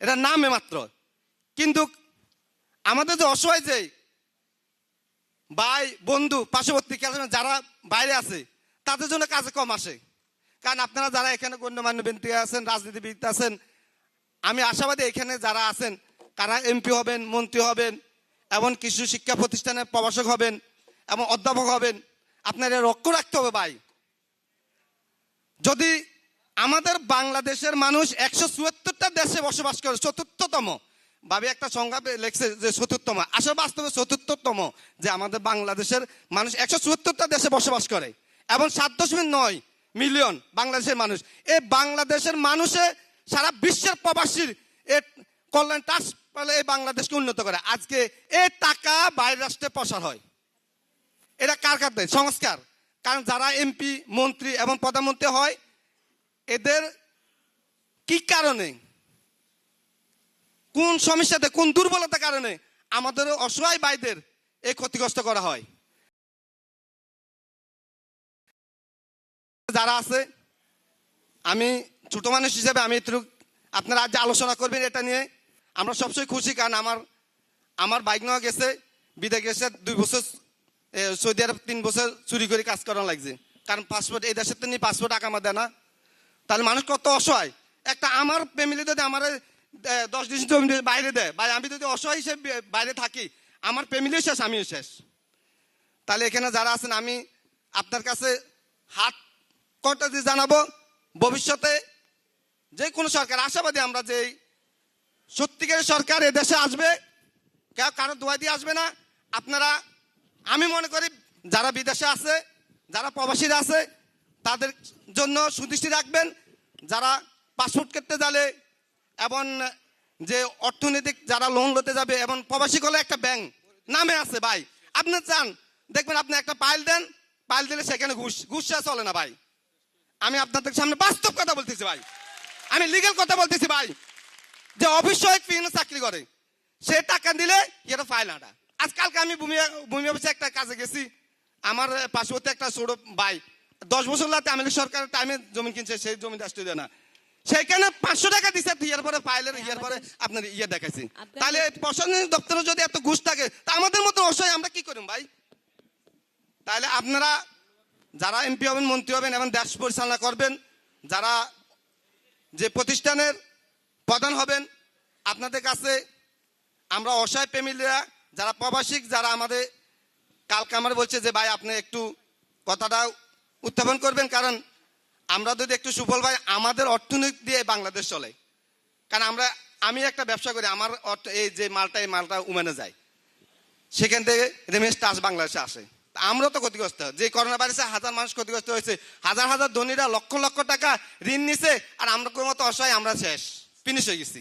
এটা নামে মাত্র কিন্তু আমাদের যে অসহায় যে ভাই, বন্ধু, পার্শ্ববর্তী যারা বাইরে আছে, তাদের জন্য কাজে কম আসে। কারণ আপনারা যারা এখানে গণ্যমান্য ব্যক্তি আছেন, রাজনীতিবিদ আছেন, আমি আশাবাদী এখানে যারা আছেন, তারা এমপি হবেন, মন্ত্রী হবেন, এবং কিছু শিক্ষা প্রতিষ্ঠানের প্রভাষক হবেন, এবং অধ্যাপক হবেন। আপনার লক্ষ্য রাখতে হবে ভাই। যদি আমাদের বাংলাদেশের মানুষ একশো চুয়াত্তরটা দেশে বসবাস করে, চতুর্থতম। ভাবে একটা সংখ্যা লেখছে যে চতুর্থম আসলে বাস্তবে চতুর্থতম যে আমাদের বাংলাদেশের মানুষ একশো চুয়াত্তরটা দেশে বসবাস করে এবং সাত দশমিক নয় মিলিয়ন বাংলাদেশের মানুষ। এই বাংলাদেশের মানুষে সারা বিশ্বের প্রবাসীর এ কল্যাণ টাচ পেলে এই বাংলাদেশকে উন্নত করে। আজকে এই টাকা বাইরের রাষ্ট্রে প্রসার হয়। এটা কার কার দেয়? সংস্কার। কারণ যারা এমপি, মন্ত্রী এবং প্রধানমন্ত্রী হয়, এদের কি কারণে কোন সমস্যাতে কোন দুর্বলতার কারণে আমাদের অসহায় ভাইদের এই ক্ষতিগ্রস্ত করা হয়? যারা আছে, আমি ছোট মানুষ হিসেবে আমি একটু আপনারা আজ আলোচনা করবেন এটা নিয়ে। আমরা সবসময় খুশি কারণ আমার আমার বাইক নেওয়া গেছে বিদে গেছে, দুই বছর সৌদি আরব তিন বছর চুরি করে কাজ করা লাগছে। কারণ পাসপোর্ট, এই দেশের তো নিয়ে পাসপোর্ট আকামা দেয় না। তাহলে মানুষ কত অসহায়? একটা আমার ফ্যামিলি যদি আমার দশ দিন বাইরে দেয় বা আমি যদি অসহায় হিসেবে বাইরে থাকি, আমার ফ্যামিলিও শেষ, আমিও শেষ। তাহলে এখানে যারা আছেন, আমি আপনার কাছে হাত কটা দিয়ে জানাব? ভবিষ্যতে যে কোনো সরকার, আশাবাদী আমরা যে সত্যিকারের সরকার এদেশে আসবে, কেউ কারও দোয়া দিয়ে আসবে না। আপনারা, আমি মনে করি যারা বিদেশে আছে, যারা প্রবাসীরা আছে, তাদের জন্য সুদৃষ্টি রাখবেন। যারা পাসপোর্ট করতে যাবে এবং যে অর্থনৈতিক যারা লোন লতে যাবে এবং প্রবাসী হলে একটা ব্যাংক নামে আছে ভাই, আপনি চান, দেখবেন আপনি একটা পাইল দেন পাইল দিলে সেখানে ঘুষ, ঘুষা চলে না ভাই। আমি আপনাদের সামনে বাস্তব কথা বলতেছি ভাই। আমি লিগেল কথা বলতেছি ভাই, যে অফিস সহায়ক বিভিন্ন চাকরি করে, সে টাকা দিলে এটা ফাইল আটা আজকালকে আমি ভূমি ভূমি অফিসে একটা কাজে গেছি, আমার পার্শ্ববর্তী একটা ছোট ভাই, দশ বছর লাগতে আমি সরকারের টাইমে জমি কিনছে, সেই জমি আসতে দেয় না। সেইখানে পাঁচশো টাকা দিচ্ছে ইয়ার পরে ফাইলের ইয়ার পরে আপনার ইয়ে দেখাইছি। তাহলে প্রশাসনিক দপ্তরে যদি এত ঘুষ থাকে তা আমাদের মতো অসহায় আমরা কি করুন ভাই? তাহলে আপনারা যারা এমপি হবেন মন্ত্রী হবেন এবং দেশ পরিচালনা করবেন যারা যে প্রতিষ্ঠানের প্রধান হবেন আপনাদের কাছে আমরা অসহায় ফ্যামিলিরা যারা প্রবাসিক যারা আমাদের কালকে আমার বলছে যে ভাই আপনি একটু কথাটা উত্থাপন করবেন কারণ আমরা যদি একটু সুফল ভাই আমাদের অর্থনীতি দিয়ে বাংলাদেশ চলে। কারণ আমরা, আমি একটা ব্যবসা করি, আমার এই যে মালটা, এই মালটা উমেনে যায়। সেখান থেকে রেমিস টাস বাংলাদেশে আসে। আমরা তো ক্ষতিগ্রস্ত। যে করোনা ভাইরাসে হাজার মানুষ ক্ষতিগ্রস্ত হয়েছে, হাজার হাজার ধনীরা লক্ষ লক্ষ টাকা ঋণ নিছে, আর আমরা কোনো মতো অসহায়, আমরা শেষ ফিনিশ হয়ে গেছি।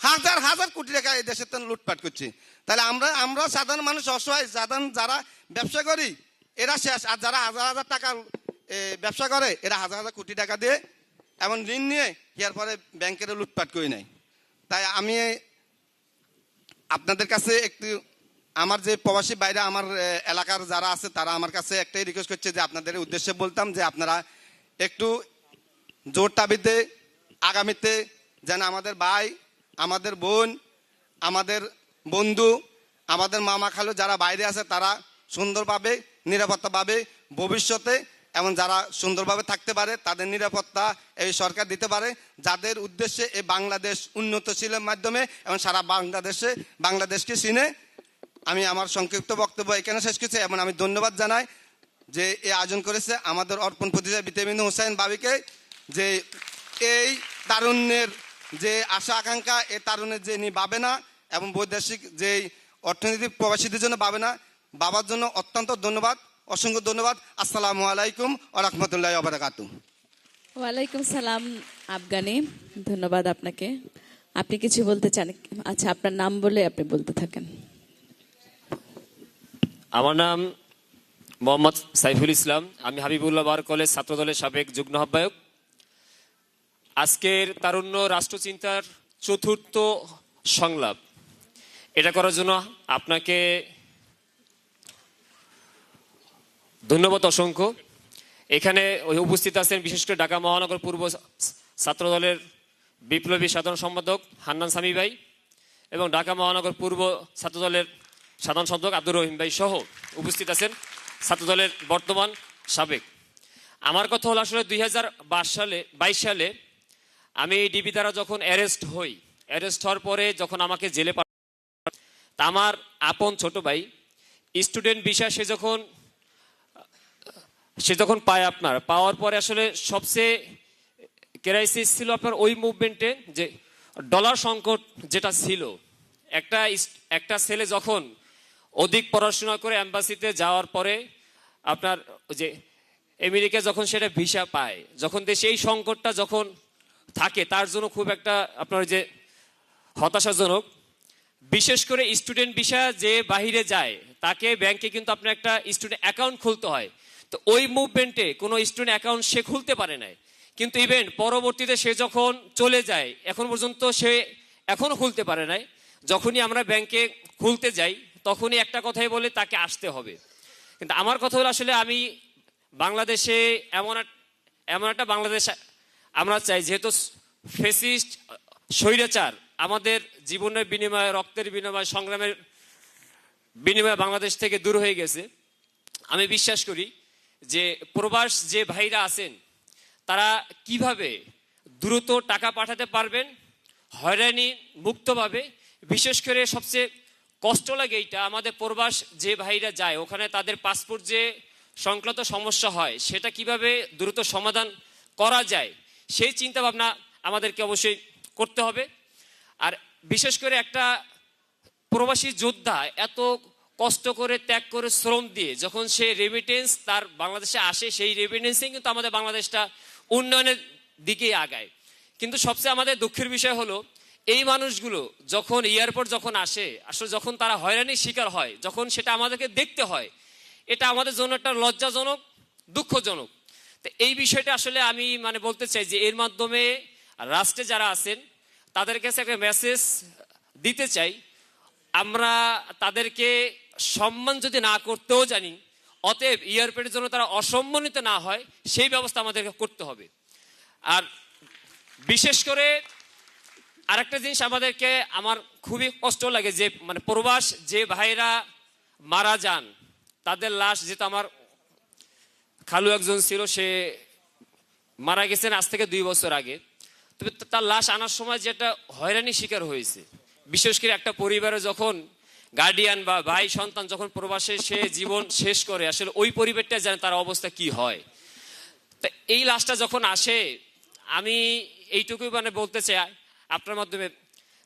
হাজার হাজার কোটি টাকা এই দেশের তো লুটপাট করছে। তাহলে আমরা আমরা সাধারণ মানুষ অসহায়, সাধারণ যারা ব্যবসা করি, এরা শেষ, আর যারা হাজার হাজার টাকা ব্যবসা করে, এরা হাজার হাজার কোটি টাকা দিয়ে এমন ঋণ নিয়ে ইয়ার পরে ব্যাংকের লুটপাট করে নেয় তাই আমি আপনাদের কাছে একটু, আমার যে প্রবাসী বাইরে আমার এলাকার যারা আছে, তারা আমার কাছে একটাই রিকোয়েস্ট করছে যে আপনাদের উদ্দেশ্যে বলতাম যে আপনারা একটু জোর তাবিতে আগামীতে যেন আমাদের ভাই, আমাদের বোন, আমাদের বন্ধু, আমাদের মামা খালু যারা বাইরে আছে, তারা সুন্দরভাবে, নিরাপত্তাভাবে ভবিষ্যতে এবং যারা সুন্দরভাবে থাকতে পারে, তাদের নিরাপত্তা এই সরকার দিতে পারে। যাদের উদ্দেশ্যে এই বাংলাদেশ উন্নতশীলের মাধ্যমে এবং সারা বাংলাদেশে, বাংলাদেশকে চিনে, আমি আমার সংক্ষিপ্ত বক্তব্য এখানে শেষ করছি এবং আমি ধন্যবাদ জানাই যে এ আয়োজন করেছে আমাদের অর্পণ প্রতিষ্ঠা বিতেমিন হোসেন বাবিকে, যে এই তারুণ্যের যে আশা, আকাঙ্ক্ষা, এ তারুণ্যের যে নি পাবে না এবং বৈদেশিক যে অর্থনৈতিক প্রবাসীদের জন্য পাবে না, বাবার জন্য অত্যন্ত ধন্যবাদ। অসংখ্য ধন্যবাদ। আসসালামু আলাইকুম ও রহমতুল্লাহ আবরাকাতু ওয়ালাইকুম সালাম আফগানি ধন্যবাদ আপনাকে। আপনি কিছু বলতে চান? আচ্ছা আপনার নাম বলে আপনি বলতে থাকেন। আমার নাম মোহাম্মদ সাইফুল ইসলাম। আমি হাবিবুল্লাহ বার কলেজ ছাত্রদলের সাবেক যুগ্ম আহ্বায়ক। আজকের তারুণ্য রাষ্ট্রচিন্তার চতুর্থ সংলাপ। এটা করার জন্য আপনাকে ধন্যবাদ অসংখ্য। এখানে উপস্থিত আছেন বিশেষ করে ঢাকা মহানগর পূর্ব ছাত্রদলের বিপ্লবী সাধারণ সম্পাদক হান্নান সামি ভাই এবং ঢাকা মহানগর পূর্ব ছাত্রদলের সাধারণ সম্পাদক আব্দুর রহিম ভাই সহ উপস্থিত আছেন ছাত্রদলের বর্তমান সাবেক। আমার কথা হলো আসলে দুই সালে, বাইশ সালে আমি ডিবি দ্বারা যখন অ্যারেস্ট হই, অ্যারেস্ট হওয়ার পরে যখন আমাকে জেলে পা তা আমার আপন ছোট ভাই, স্টুডেন্ট বিষয় সে যখন সে যখন পায় আপনার, পাওয়ার পরে আসলে সবচেয়ে ক্রাইসিস ছিল আপনার ওই মুভমেন্টে যে ডলার সংকট যেটা ছিল। একটা একটা ছেলে যখন অধিক পড়াশোনা করে অ্যাম্বাসিতে যাওয়ার পরে আপনার যে আমেরিকা যখন সেটা ভিসা পায়, যখন দেশে এই সংকটটা যখন থাকে, তার জন্য খুব একটা আপনার যে হতাশাজনক। বিশেষ করে স্টুডেন্ট ভিসা যে বাহিরে যায়, তাকে ব্যাংকে কিন্তু আপনার একটা স্টুডেন্ট অ্যাকাউন্ট খুলতে হয়। তো ওই মুভমেন্টে কোনো স্টুডেন্ট অ্যাকাউন্ট সে খুলতে পারে নাই। কিন্তু ইভেন পরবর্তীতে সে যখন চলে যায়, এখন পর্যন্ত সে এখনও খুলতে পারে নাই। যখনই আমরা ব্যাংকে খুলতে যাই, তখনই একটা কথাই বলে তাকে আসতে হবে। কিন্তু আমার কথা হলো আসলে আমি বাংলাদেশে এমন এমন একটা বাংলাদেশ আমরা চাই, যেহেতু ফেসিস্ট স্বৈরাচার আমাদের জীবনের বিনিময়ে, রক্তের বিনিময়ে, সংগ্রামের বিনিময়ে বাংলাদেশ থেকে দূর হয়ে গেছে। আমি বিশ্বাস করি যে প্রবাস যে ভাইরা আছেন, তারা কীভাবে দ্রুত টাকা পাঠাতে পারবেন, হয়রানি মুক্তভাবে, বিশেষ করে সবচেয়ে কষ্ট লাগে এইটা, আমাদের প্রবাস যে ভাইরা যায়, ওখানে তাদের পাসপোর্ট যে সংক্রান্ত সমস্যা হয়, সেটা কীভাবে দ্রুত সমাধান করা যায়, সেই চিন্তা ভাবনা আমাদেরকে অবশ্যই করতে হবে। আর বিশেষ করে একটা প্রবাসী যোদ্ধা এত কষ্ট করে ত্যাগ করে শ্রম দিয়ে যখন সে রেমিটেন্স তার বাংলাদেশে আসে, সেই রেমিটেন্সে কিন্তু আমাদের বাংলাদেশটা উন্নয়নের দিকেই আগায়। কিন্তু সবচেয়ে আমাদের দুঃখের বিষয় হলো, এই মানুষগুলো যখন এয়ারপোর্ট যখন আসে, আসলে যখন তারা হয়রানির শিকার হয়, যখন সেটা আমাদেরকে দেখতে হয়, এটা আমাদের জন্য একটা লজ্জাজনক, দুঃখজনক। তো এই বিষয়টা আসলে আমি মানে বলতে চাই যে এর মাধ্যমে রাষ্ট্রে যারা আছেন, তাদের কাছে একটা মেসেজ দিতে চাই। আমরা তাদেরকে সম্মান যদি না করতেও জানি, অতএব এয়ারপোর্টের জন্য তারা অসম্মানিত না হয়, সেই ব্যবস্থা আমাদেরকে করতে হবে। আর বিশেষ করে আরেকটা জিনিস আমাদেরকে আমার খুবই কষ্ট লাগে যে মানে প্রবাস যে ভাইরা মারা যান, তাদের লাশ যেহেতু আমার খালু একজন ছিল, সে মারা গেছেন আজ থেকে দুই বছর আগে। তবে তার লাশ আনার সময় যেটা হয়রানি শিকার হয়েছে। বিশেষ করে একটা পরিবারে যখন গার্ডিয়ান বা ভাই সন্তান যখন প্রবাসে সে জীবন শেষ করে, আসলে ওই পরিবারটা জানে তার অবস্থা কি হয়। তা এই লাশটা যখন আসে, আমি এইটুকুই মানে বলতে চাই আপনার মাধ্যমে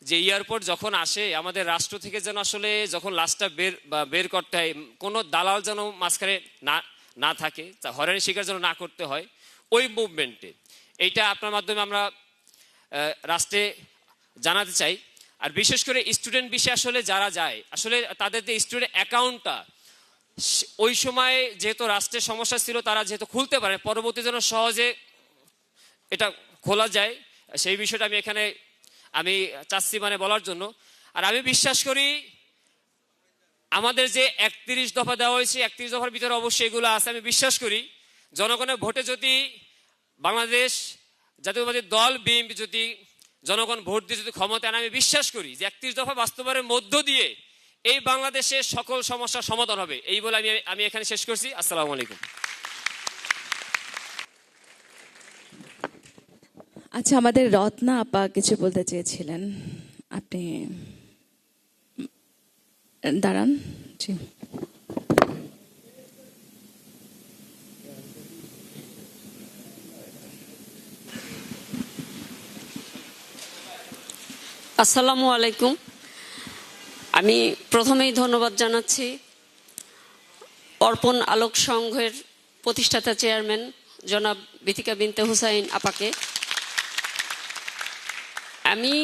যে এয়ারপোর্ট যখন আসে, আমাদের রাষ্ট্র থেকে যেন আসলে যখন লাশটা বের বা বের করতে হয়, কোনো দালাল যেন মাঝখানে না না থাকে, তা হয়রানি শিকার যেন না করতে হয়, ওই মুভমেন্টে এইটা আপনার মাধ্যমে আমরা রাষ্ট্রে জানাতে চাই। আর বিশেষ করে স্টুডেন্ট বিষয়ে আসলে যারা যায়, আসলে তাদের যে স্টুডেন্ট অ্যাকাউন্টটা ওই সময় যেহেতু রাষ্ট্রের সমস্যা ছিল, তারা যেহেতু খুলতে পারে, পরবর্তী যেন সহজে এটা খোলা যায়, সেই বিষয়টা আমি এখানে, আমি চাচ্ছি মানে বলার জন্য। আর আমি বিশ্বাস করি আমাদের যে একত্রিশ দফা দেওয়া হয়েছে, একত্রিশ দফার ভিতরে অবশ্যই এগুলো আছে, আমি বিশ্বাস করি। জনগণের ভোটে যদি বাংলাদেশ জাতীয়বাদী দল, বিএনপি যদি জনগণ ভোট দিয়ে যদি ক্ষমতা আনে, আমি বিশ্বাস করি যে একত্রিশ দফা বাস্তবায়নের মধ্য দিয়ে এই বাংলাদেশের সকল সমস্যার সমাধান হবে। এই বলে আমি আমি এখানে শেষ করছি। আসসালামু আলাইকুম। আচ্ছা আমাদের রত্না আপা কিছু বলতে চেয়েছিলেন। আপনি দাঁড়ান, জি। আসসালামু আলাইকুম। আমি প্রথমেই ধন্যবাদ জানাচ্ছি অর্পণ আলোক সংঘের প্রতিষ্ঠাতা চেয়ারম্যান জনাব বিথিকা বিনতে হুসাইন আপাকে। আমি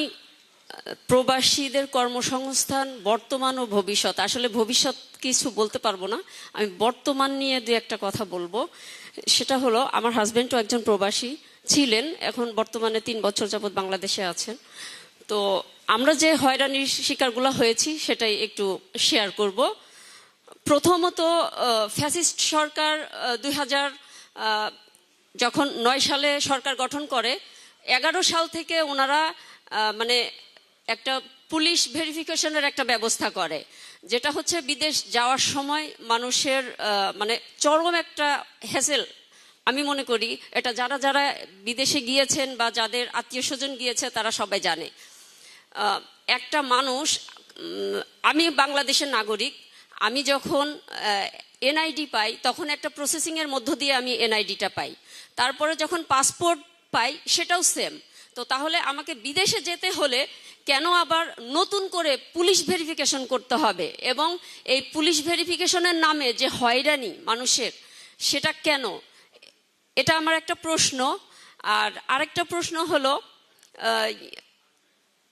প্রবাসীদের কর্মসংস্থান বর্তমান ও ভবিষ্যৎ। আসলে ভবিষ্যৎ কিছু বলতে পারব না। আমি বর্তমান নিয়ে দু একটা কথা বলব। সেটা হলো, আমার হাজব্যান্ডও একজন প্রবাসী ছিলেন, এখন বর্তমানে তিন বছর যাবৎ বাংলাদেশে আছেন। তো আমরা যে হয়রানির শিকারগুলো হয়েছি, সেটাই একটু শেয়ার করব। প্রথমত ফ্যাসিস্ট সরকার দুই হাজার যখন নয় সালে সরকার গঠন করে, এগারো সাল থেকে ওনারা মানে একটা পুলিশ ভেরিফিকেশনের একটা ব্যবস্থা করে, যেটা হচ্ছে বিদেশ যাওয়ার সময় মানুষের মানে চরম একটা হেসেল আমি মনে করি, এটা যারা যারা বিদেশে গিয়েছেন বা যাদের আত্মীয় স্বজন গিয়েছে, তারা সবাই জানে। একটা মানুষ আমি বাংলাদেশের নাগরিক, আমি যখন এনআইডি পাই, তখন একটা প্রসেসিংয়ের মধ্য দিয়ে আমি এনআইডিটা পাই। তারপরে যখন পাসপোর্ট পাই, সেটাও সেম। তো তাহলে আমাকে বিদেশে যেতে হলে কেন আবার নতুন করে পুলিশ ভেরিফিকেশন করতে হবে? এবং এই পুলিশ ভেরিফিকেশনের নামে যে হয়রানি মানুষের, সেটা কেন? এটা আমার একটা প্রশ্ন। আর আরেকটা প্রশ্ন হলো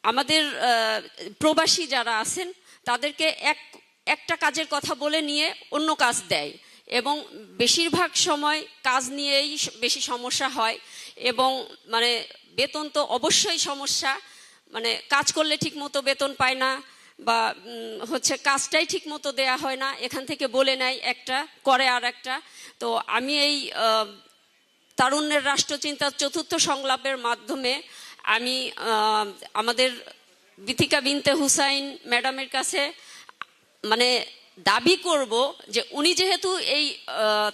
আমাদের প্রবাসী যারা আছেন, তাদেরকে এক, একটা কাজের কথা বলে নিয়ে অন্য কাজ দেয়। এবং বেশিরভাগ সময় কাজ নিয়েই বেশি সমস্যা হয় এবং মানে বেতন তো অবশ্যই সমস্যা। মানে কাজ করলে ঠিক মতো বেতন পায় না বা হচ্ছে কাজটাই ঠিক মতো দেয়া হয় না। এখান থেকে বলে নেয় একটা, করে আর একটা। তো আমি এই তারুণ্যের রাষ্ট্রচিন্তার চতুর্থ সংলাপের মাধ্যমে আমি আমাদের বিথিকা বিনতে হুসাইন ম্যাডামের কাছে মানে দাবি করব যে উনি যেহেতু এই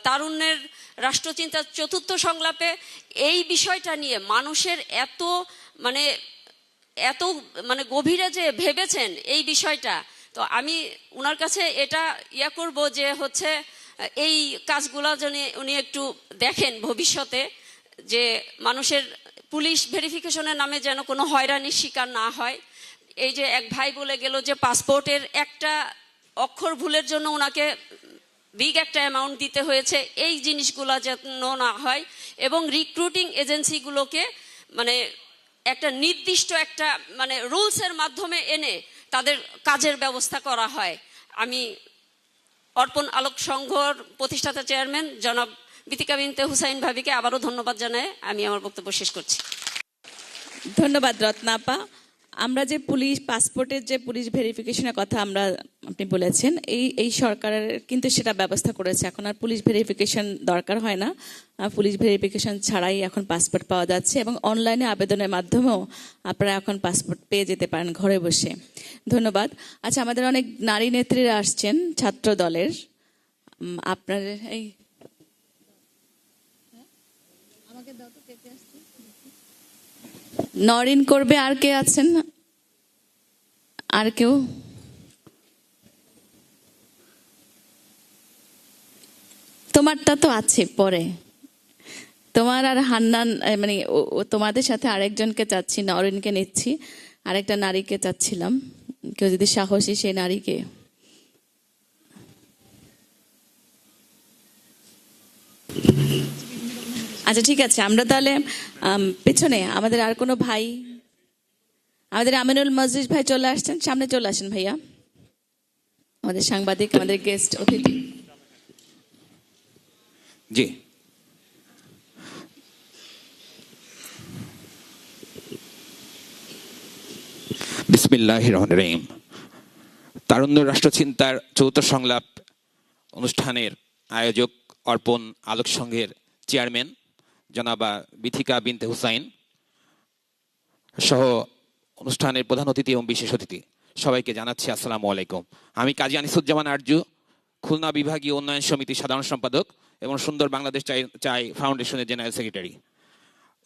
তারুণ্যের রাষ্ট্রচিন্তার চতুর্থ সংলাপে এই বিষয়টা নিয়ে মানুষের এত মানে এত মানে গভীরে যে ভেবেছেন এই বিষয়টা, তো আমি ওনার কাছে এটা ইয়া করব যে হচ্ছে, এই কাজগুলো যেন উনি একটু দেখেন ভবিষ্যতে, যে মানুষের পুলিশ ভেরিফিকেশনের নামে যেন কোনো হয়রানির শিকার না হয়। এই যে এক ভাই বলে গেল যে পাসপোর্টের একটা অক্ষর ভুলের জন্য ওনাকে বিগ একটা অ্যামাউন্ট দিতে হয়েছে, এই জিনিসগুলো যেন না হয় এবং রিক্রুটিং এজেন্সিগুলোকে মানে একটা নির্দিষ্ট একটা মানে রুলসের মাধ্যমে এনে তাদের কাজের ব্যবস্থা করা হয়। আমি অর্পণ আলোক সংঘর প্রতিষ্ঠাতা চেয়ারম্যান জনাব বিতিকা বিনতে হুসাইন ভাবিকে আবারও ধন্যবাদ জানাই। আমি আমার বক্তব্য শেষ করছি। ধন্যবাদ রত্নাপা আমরা যে পুলিশ পাসপোর্টের যে পুলিশ ভেরিফিকেশনের কথা আমরা আপনি বলেছেন এই এই সরকারের কিন্তু সেটা ব্যবস্থা করেছে। এখন আর পুলিশ ভেরিফিকেশন দরকার হয় না। পুলিশ ভেরিফিকেশন ছাড়াই এখন পাসপোর্ট পাওয়া যাচ্ছে এবং অনলাইনে আবেদনের মাধ্যমেও আপনারা এখন পাসপোর্ট পেয়ে যেতে পারেন ঘরে বসে। ধন্যবাদ। আচ্ছা আমাদের অনেক নারী নেত্রীরা আসছেন ছাত্র দলের উম, আপনার এই নরিন করবে আর কে আছেন? আর কেউ? তোমারটা তো আছে পরে। তোমার আর হান্নান মানে তোমাদের সাথে আরেকজনকে চাচ্ছি, নরিনকে নিচ্ছি, আরেকটা নারীকে চাচ্ছিলাম। কেউ যদি সাহসী সেই নারীকে। আচ্ছা ঠিক আছে, আমরা তাহলে পেছনে, আমাদের আর কোনো ভাই? আমাদের আমিনুল মসজিদ ভাই চলে আসছেন, সামনে চলে আসেন ভাইয়া। আমাদের সাংবাদিক, আমাদের গেস্ট অতিথি। জি। বিসমিল্লাহ রহমান রহিম। তারুণ্য রাষ্ট্রচিন্তার চৌথ সংলাপ অনুষ্ঠানের আয়োজক অর্পণ আলোক সংঘের চেয়ারম্যান জনাবা বিথিকা বিনতে হুসাইন সহ অনুষ্ঠানের প্রধান অতিথি এবং বিশেষ অতিথি। সবাইকে জানাচ্ছি আসসালামু আলাইকুম। আমি কাজী আনিসুজ্জামান আরজু, খুলনা বিভাগীয় উন্নয়ন সমিতির সাধারণ সম্পাদক এবং সুন্দর বাংলাদেশ চাই চাই ফাউন্ডেশনের জেনারেল সেক্রেটারি।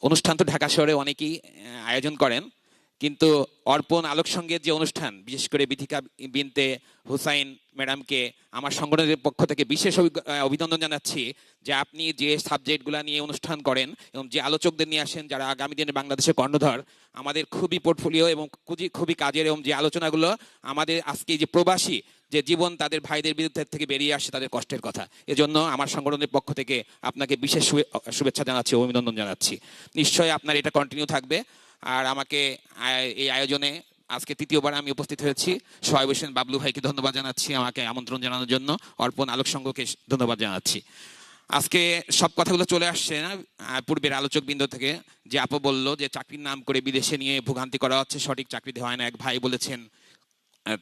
অনুষ্ঠান তো ঢাকা শহরে অনেকেই আয়োজন করেন। কিন্তু অর্পণ আলোক সঙ্গের যে অনুষ্ঠান, বিশেষ করে বিথিকা বিনতে হুসাইন ম্যাডামকে আমার সংগঠনের পক্ষ থেকে বিশেষ অভি- অভিনন্দন জানাচ্ছি যে আপনি যে সাবজেক্টগুলো নিয়ে অনুষ্ঠান করেন এবং যে আলোচকদের নিয়ে আসেন, যারা আগামী দিনে বাংলাদেশের কর্ণধর, আমাদের খুবই পোর্টফোলিও এবং খুবই খুবই কাজের এবং যে আলোচনাগুলো আমাদের আজকে যে প্রবাসী যে জীবন তাদের ভাইদের বিরুদ্ধে থেকে বেরিয়ে আসে তাদের কষ্টের কথা। এজন্য আমার সংগঠনের পক্ষ থেকে আপনাকে বিশেষ শুভে- শুভেচ্ছা জানাচ্ছি, অভিনন্দন জানাচ্ছি। নিশ্চয়ই আপনার এটা কন্টিনিউ থাকবে। আর আমাকে এই আয়োজনে আজকে তৃতীয়বার আমি উপস্থিত হয়েছি। সোহাইব হোসেন বাবলু ভাইকে ধন্যবাদ জানাচ্ছি, আমাকে আমন্ত্রণ জানানোর জন্য। অর্পণ আলোক সংঘকে ধন্যবাদ জানাচ্ছি। আজকে সব কথাগুলো চলে আসছে না পূর্বের আলোচক বিন্দু থেকে, যে আপু বলল যে চাকরির নাম করে বিদেশে নিয়ে ভোগান্তি করা হচ্ছে, সঠিক চাকরি দেওয়া হয় না, এক ভাই বলেছেন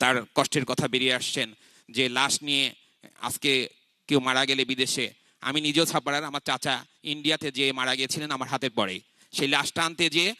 তার কষ্টের কথা বেরিয়ে আসছেন, যে লাশ নিয়ে আজকে কেউ মারা গেলে বিদেশে। আমি নিজেও ছাপাড়ার আমার চাচা ইন্ডিয়াতে যে মারা গিয়েছিলেন, আমার হাতের পরেই। সেই লাশটা আনতে যেয়ে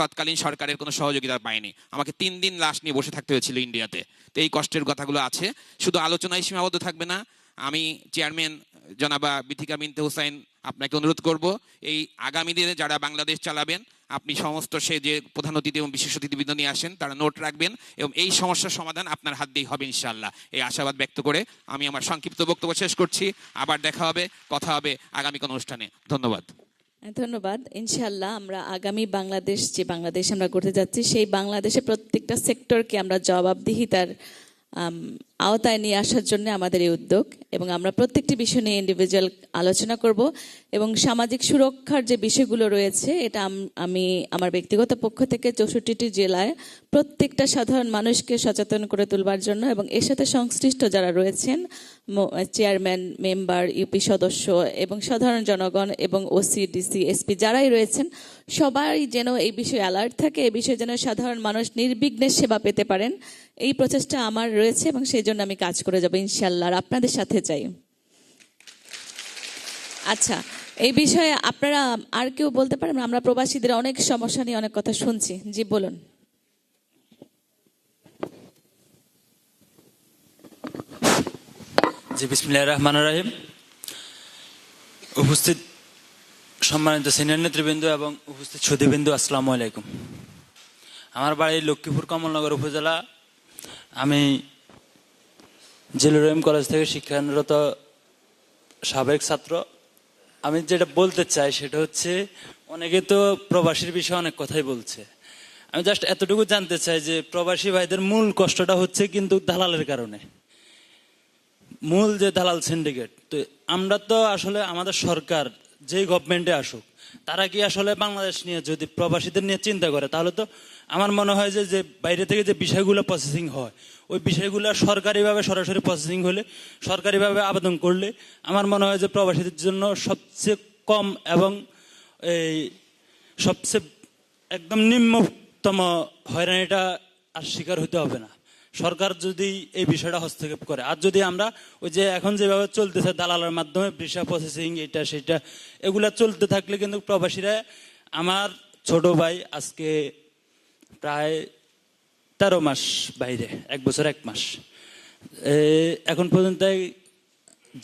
তৎকালীন সরকারের কোনো সহযোগিতা পায়নি। আমাকে তিন দিন লাশ নিয়ে বসে থাকতে হয়েছিল ইন্ডিয়াতে। তো এই কষ্টের কথাগুলো আছে। শুধু আলোচনায় সীমাবদ্ধ থাকবে না, আমি চেয়ারম্যান জনাবা বিথিকা বিনতে হুসাইন আপনাকে অনুরোধ করব, এই আগামী দিনে যারা বাংলাদেশ চালাবেন, আপনি সমস্ত সে যে প্রধান অতিথি এবং বিশেষ অতিথিবৃন্দ নিয়ে আসেন, তারা নোট রাখবেন এবং এই সমস্যার সমাধান আপনার হাত দিয়েই হবে ইনশাল্লাহ এই আশাবাদ ব্যক্ত করে আমি আমার সংক্ষিপ্ত বক্তব্য শেষ করছি। আবার দেখা হবে, কথা হবে আগামী কোনো অনুষ্ঠানে। ধন্যবাদ। ধন্যবাদ। ইনশাল্লাহ আমরা আগামী বাংলাদেশ, যে বাংলাদেশ আমরা করতে যাচ্ছি, সেই বাংলাদেশে প্রত্যেকটা সেক্টরকে আমরা জবাবদিহিতার আওতায় নিয়ে আসার জন্য আমাদের এই উদ্যোগ এবং আমরা প্রত্যেকটি বিষয় নিয়ে ইন্ডিভিজুয়াল আলোচনা করব এবং সামাজিক সুরক্ষার যে বিষয়গুলো রয়েছে, এটা আমি আমার ব্যক্তিগত পক্ষ থেকে চৌষট্টিটি জেলায় প্রত্যেকটা সাধারণ মানুষকে সচেতন করে তুলবার জন্য এবং এর সাথে সংশ্লিষ্ট যারা রয়েছেন চেয়ারম্যান মেম্বার ইউপি সদস্য এবং সাধারণ জনগণ এবং ওসি ডিসি এসপি যারাই রয়েছেন, সবাই যেন এই বিষয়ে অ্যালার্ট থাকে, এই বিষয়ে যেন সাধারণ মানুষ নির্বিঘ্নে সেবা পেতে পারেন। এই প্রচেষ্টা আমার রয়েছে এবং সেই জন্য আমি কাজ করে যাব ইনশাল্লাহ আপনাদের সাথে চাই আচ্ছা এই বিষয়ে আপনারা আর কেউ বলতে পারেন? আমরা প্রবাসীদের অনেক সমস্যা নিয়ে অনেক কথা শুনছি। জি, বলুন। রহমান রাহিম। উপস্থিত সম্মানিত সিনিয়র নেতৃবৃন্দ এবং উপস্থিত সুদীবৃন্দ আসসালামু আলাইকুম। আমার বাড়ি লক্ষ্মীপুর কমলনগর উপজেলা। আমি জিলুরহিম কলেজ থেকে শিক্ষানরত সাবেক ছাত্র। আমি যেটা বলতে চাই সেটা হচ্ছে, অনেকে তো প্রবাসীর বিষয়ে অনেক কথাই বলছে। আমি জাস্ট এতটুকু জানতে চাই যে প্রবাসী ভাইদের মূল কষ্টটা হচ্ছে কিন্তু দালালের কারণে। মূল যে দালাল সিন্ডিকেট তো আমরা তো আসলে আমাদের সরকার যেই গভর্নমেন্টে আসুক, তারা কি আসলে বাংলাদেশ নিয়ে যদি প্রবাসীদের নিয়ে চিন্তা করে, তাহলে তো আমার মনে হয় যে যে বাইরে থেকে যে বিষয়গুলো প্রসেসিং হয়, ওই বিষয়গুলো সরকারিভাবে সরাসরি প্রসেসিং হলে, সরকারিভাবে আবেদন করলে আমার মনে হয় যে প্রবাসীদের জন্য সবচেয়ে কম এবং এই সবচেয়ে একদম নিম্নতম হয়রানিটা আর শিকার হতে হবে না। সরকার যদি এই বিষয়টা হস্তক্ষেপ করে, আর যদি আমরা ওই যে এখন যেভাবে চলতেছে দালালের মাধ্যমে, ভিসা প্রসেসিং এটা সেটা, এগুলা চলতে থাকলে কিন্তু প্রবাসীরা, আমার ছোট ভাই আজকে প্রায় তেরো মাস বাইরে, এক বছর এক মাস। এখন পর্যন্ত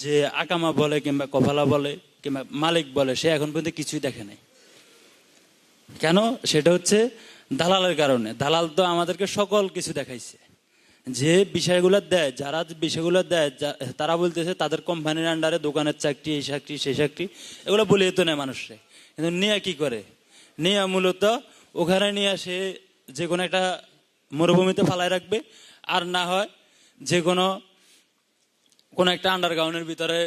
যে আকামা বলে কিংবা কপালা বলে কিংবা মালিক বলে, সে এখন পর্যন্ত কিছুই দেখে নাই। কেন? সেটা হচ্ছে দালালের কারণে। দালাল তো আমাদেরকে সকল কিছু দেখাইছে। যে বিষয়গুলো দেয়, যারা বিষয়গুলো দেয় তারা বলতেছে তাদের কোম্পানির আন্ডারে দোকানের চাকরি, এই চাকরি, সেই চাকরি, এগুলো বলিয়ে তো নেয় মানুষরে। কিন্তু নিয়ে কি করে? নিয়ে মূলত ওখানে নিয়ে সে যে কোনো একটা মরুভূমিতে ফালায় রাখবে, আর না হয় যে কোনো কোনো একটা আন্ডারগ্রাউন্ডের ভিতরে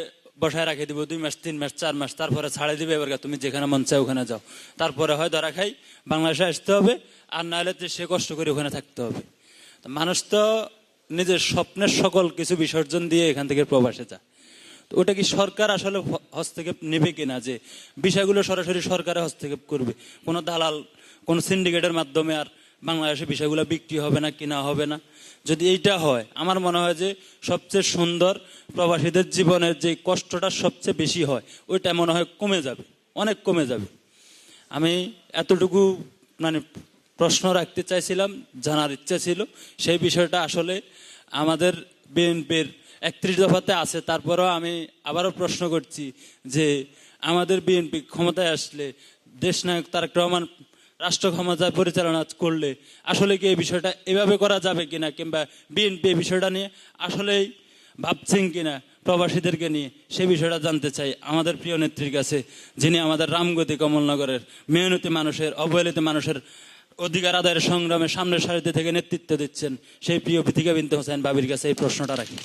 বসায় রাখে দিব, দুই মাস, তিন মাস, চার মাস, তারপরে ছাড়ে দিবে, এবার তুমি যেখানে মন চায় ওখানে যাও। তারপরে হয় ধরা খাই, বাংলাদেশে আসতে হবে, আর না হলে সে কষ্ট করে ওখানে থাকতে হবে। মানুষ তো নিজের স্বপ্নের সকল কিছু বিসর্জন দিয়ে এখান থেকে প্রবাসে যায়। তো ওটা কি সরকার আসলে হস্তক্ষেপ নেবে কিনা? যে বিষয়গুলো সরাসরি সরকারে হস্তক্ষেপ করবে। কোনো দালাল, কোনো সিন্ডিকেটের মাধ্যমে আর বাংলাদেশে বিষয়গুলো বিক্রি হবে না, কিনা হবে না। যদি এইটা হয়, আমার মনে হয় যে সবচেয়ে সুন্দর প্রবাসীদের জীবনের যে কষ্টটা সবচেয়ে বেশি হয়, ওইটা মনে হয় কমে যাবে, অনেক কমে যাবে। আমি এতটুকু মানে প্রশ্ন রাখতে চাইছিলাম, জানার ইচ্ছা ছিল, সেই বিষয়টা আসলে আমাদের বিএনপির একত্রিশ দফাতে আছে, তারপরেও আমি আবারও প্রশ্ন করছি যে আমাদের বিএনপি ক্ষমতায় আসলে দেশ নায়ক তারেক রহমান রাষ্ট্র ক্ষমতায় পরিচালনা করলে আসলে কি এই বিষয়টা এভাবে করা যাবে কিনা কিংবা বিএনপি এই বিষয়টা নিয়ে আসলেই ভাবছেন কিনা প্রবাসীদেরকে নিয়ে, সে বিষয়টা জানতে চাই আমাদের প্রিয় নেত্রীর কাছে, যিনি আমাদের রামগতি কমলনগরের মেহনতি মানুষের, অবহেলিত মানুষের অধিকার আদায়ের সংগ্রামে সামনের সারিতে থেকে নেতৃত্ব দিচ্ছেন সেই প্রিয় পৃথিকা বিনতে হোসেন বাবির কাছে এই প্রশ্নটা রাখি।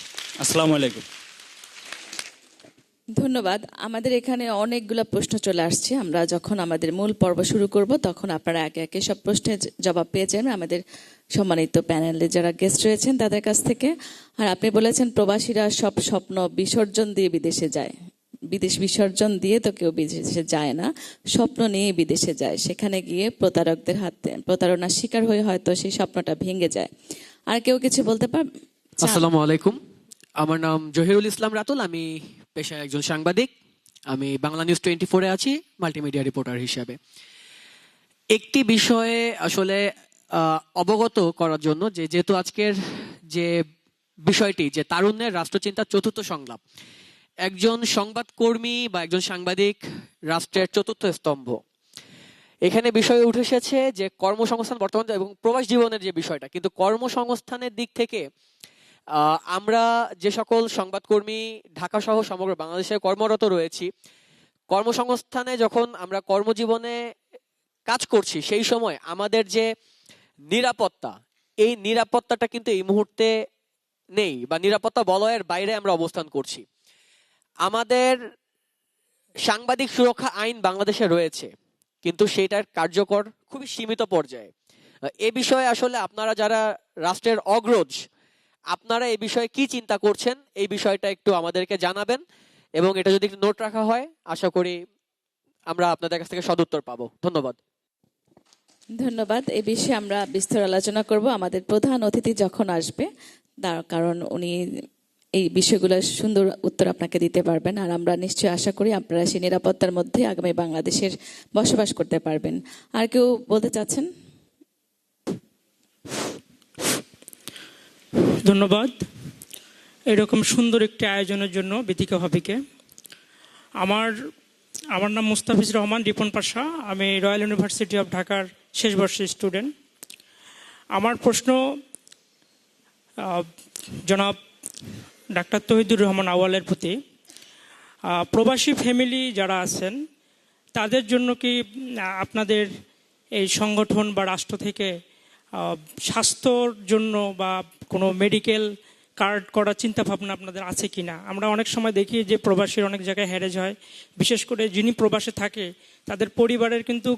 আসসালামু আলাইকুম। ধন্যবাদ। আমাদের এখানে অনেকগুলো প্রশ্ন চলে আসছে। আমরা যখন আমাদের মূল পর্ব শুরু করব, তখন আপনারা একে একে সব প্রশ্নের জবাব পেয়েছেন আমাদের সম্মানিত প্যানেলে যারা গেস্ট রয়েছেন, তাদের কাছ থেকে। আর আপনি বলেছেন, প্রবাসীরা সব স্বপ্ন বিসর্জন দিয়ে বিদেশে যায়। বিদেশ বিসর্জন দিয়ে তো কেউ বিদেশে যায় না। স্বপ্ন নিয়ে বিদেশে যায়। সেখানে গিয়ে প্রতারকদের হাতে, প্রতারণার শিকার হয়ে হয়তো সেই স্বপ্নটা ভেঙে যায়। আর কেউ কিছু বলতে পার আসসালামু আলাইকুম। আমার নাম জহিরুল ইসলাম রাতুল। আমি পেশায় একজন সাংবাদিক। আমি বাংলা নিউজ টোয়েন্টি ফোরে আছি, মাল্টিমিডিয়া রিপোর্টার হিসাবে। একটি বিষয়ে আসলে অবগত করার জন্য যে, যেহেতু আজকের যে বিষয়টি, যে তারুণ্যের রাষ্ট্রচিন্তার চতুর্থ সংলাপ, একজন সংবাদকর্মী বা একজন সাংবাদিক রাষ্ট্রের চতুর্থ স্তম্ভ। এখানে বিষয় উঠে এসেছে যে, কর্মসংস্থান বর্তমান এবং প্রবাস জীবনের যে বিষয়টা, কিন্তু কর্মসংস্থানের দিক থেকে আমরা যে সকল সংবাদকর্মী ঢাকা সহ সমগ্র বাংলাদেশে কর্মরত রয়েছি, কর্মসংস্থানে যখন আমরা কর্মজীবনে কাজ করছি, সেই সময় আমাদের যে নিরাপত্তা, এই নিরাপত্তাটা কিন্তু এই মুহূর্তে নেই বা নিরাপত্তা বলয়ের বাইরে আমরা অবস্থান করছি। আমাদের সাংবাদিক সুরক্ষা আইন বাংলাদেশে রয়েছে, কিন্তু সেটার কার্যকর খুবই সীমিত পর্যায়ে। এ বিষয়ে আসলে আপনারা যারা রাষ্ট্রের অগ্রজ আপনারা এই বিষয়ে কি চিন্তা করছেন, এই বিষয়টা একটু আমাদেরকে জানাবেন এবং এটা যদি একটু নোট রাখা হয়, আশা করি আমরা আপনাদের কাছ থেকে সদুত্তর পাবো। ধন্যবাদ। ধন্যবাদ। এই বিষয়ে আমরা বিস্তর আলোচনা করব। আমাদের প্রধান অতিথি যখন আসবে, তার কারণ উনি এই বিষয়গুলোর সুন্দর উত্তর আপনাকে দিতে পারবেন। আর আমরা নিশ্চয়ই আশা করি আপনারা সেই নিরাপত্তার মধ্যে আগামী বাংলাদেশের বসবাস করতে পারবেন। আর কেউ বলতে চাচ্ছেন? ধন্যবাদ। এরকম সুন্দর একটি আয়োজনের জন্য বেদিকা ভাবিকে। আমার আমার নাম মুস্তাফিজ রহমান, রিপন পাশা। আমি রয়্যাল ইউনিভার্সিটি অফ ঢাকার শেষ বর্ষের স্টুডেন্ট। আমার প্রশ্ন জনাব ডাক্তার তহিদুর রহমান আওয়ালের প্রতি প্রবাসী ফ্যামিলি যারা আছেন, তাদের জন্য কি আপনাদের এই সংগঠন বা রাষ্ট্র থেকে স্বাস্থ্যর জন্য বা কোনো মেডিকেল কার্ড করার চিন্তা ভাবনা আপনাদের আছে কি না আমরা অনেক সময় দেখি যে প্রবাসীর অনেক জায়গায় হ্যারেজ হয়। বিশেষ করে যিনি প্রবাসে থাকে, তাদের পরিবারের কিন্তু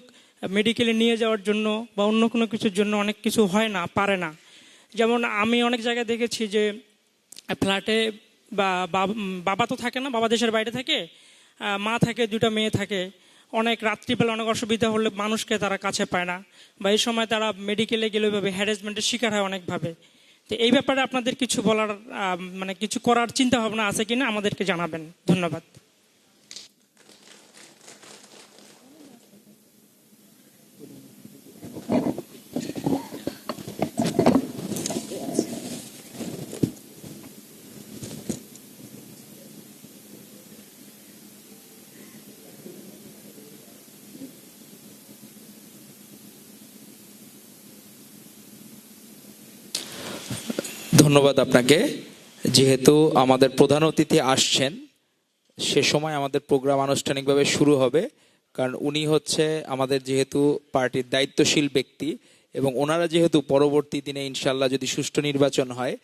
মেডিকেলে নিয়ে যাওয়ার জন্য বা অন্য কোনো কিছুর জন্য অনেক কিছু হয় না, পারে না। যেমন আমি অনেক জায়গায় দেখেছি যে ফ্ল্যাটে বা বাবা তো থাকে না, বাবা দেশের বাইরে থাকে মা থাকে দুটো মেয়ে থাকে। অনেক রাত্রিবেলা অনেক অসুবিধা হলে মানুষকে তারা কাছে পায় না। বা এই সময় তারা মেডিকেলে গেলে ওইভাবে হ্যারাসমেন্টের শিকার হয় অনেকভাবে। তো এই ব্যাপারে আপনাদের কিছু বলার মানে কিছু করার চিন্তা ভাবনা আছে কিনা আমাদেরকে জানাবেন। ধন্যবাদ। ধন্যবাদ আপনাকে। যেহেতু আমাদের প্রধান অতিথি আসছেন, সে সময় আমাদের প্রোগ্রাম আনুষ্ঠানিকভাবে শুরু হবে, কারণ উনি হচ্ছে আমাদের যেহেতু পার্টির দায়িত্বশীল ব্যক্তি এবং ওনারা যেহেতু পরবর্তী দিনে ইনশাল্লাহ যদি সুষ্ঠু নির্বাচন হয়,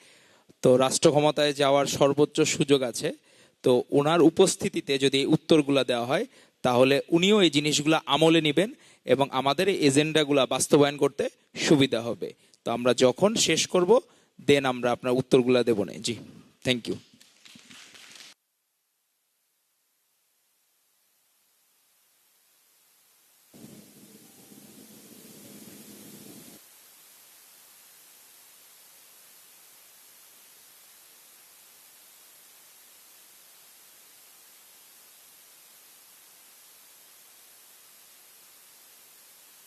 তো রাষ্ট্র ক্ষমতায় যাওয়ার সর্বোচ্চ সুযোগ আছে। তো ওনার উপস্থিতিতে যদি এই উত্তরগুলো দেওয়া হয়, তাহলে উনিও এই জিনিসগুলো আমলে নেবেন এবং আমাদের এই এজেন্ডাগুলো বাস্তবায়ন করতে সুবিধা হবে। তো আমরা যখন শেষ করব দেন আমরা আপনার উত্তরগুলো দেবো না। জি থ্যাংক ইউ